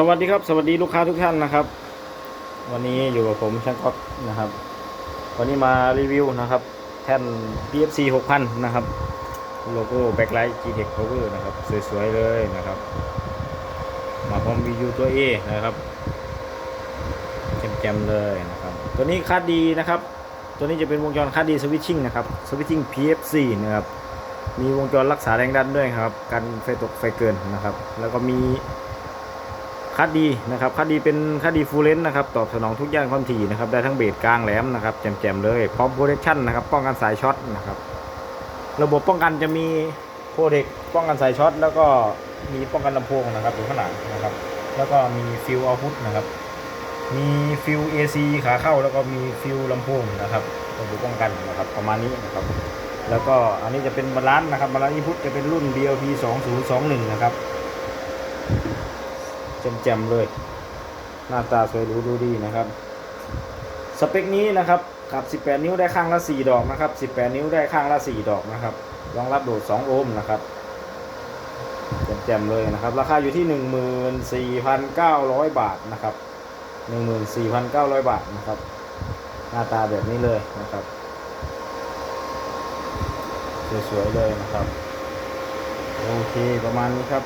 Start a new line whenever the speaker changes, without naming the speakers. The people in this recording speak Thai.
สวัสดีครับ สวัสดีลูกค้าทุกท่านนะครับ วันนี้อยู่กับผมช่างก๊อตนะครับ วันนี้มารีวิวนะครับ แท่น PFC 6000 นะครับ โลโก้แบ็คไลท์ G-Tech Power นะครับ สวย ๆ เลยนะครับ มาพร้อมวิวตัว A นะครับแจ่มๆเลยนะครับ ตัวนี้คาดดีนะครับ ตัวนี้จะเป็นวงจรคาดดีสวิตชิ่งนะครับสวิตชิ่ง PFC นะครับมีวงจรรักษาแรงดันด้วยครับกันไฟตกไฟเกินนะครับ แล้วก็มี คัดดีนะครับคัดดีเป็นคัดดีฟูลเลนนะครับตอบสนองทุกย่านความถี่นะครับได้ทั้งเบสกลางแหลมนะครับแจ่มๆเลยพร้อมโปรเทคชั่นนะครับป้องกันสายช็อตนะครับระบบป้องกันจะมีโปรเทคป้องกันสายช็อตแล้วก็มีป้องกันลำโพงนะครับอยู่ข้างหลังนะครับ แล้วก็มีฟิวเอาพุทนะครับ มีฟิว AC ขาเข้าแล้วก็มีฟิวลำโพงนะครับระบบป้องกันนะครับประมาณนี้นะครับแล้วก็อันนี้จะเป็นบาลานซ์นะครับบาลานซ์อินพุตจะเป็นรุ่น DLP 2021นะครับ แจ่มๆเลย หน้าตาสวยหรูดูดีนะครับ สเปคนี้นะครับกับ 18 นิ้วได้ข้างละ 4 ดอกนะครับ 18 นิ้วได้ข้างละ 4 ดอกนะครับ รองรับโหลด2 โอห์มนะครับแจ่มๆเลยนะครับ ราคาอยู่ที่ 14,900 บาทนะครับ 14,900 บาทนะครับ หน้าตาแบบนี้เลยนะครับ สวยๆเลยนะครับ โอเคประมาณนี้ครับ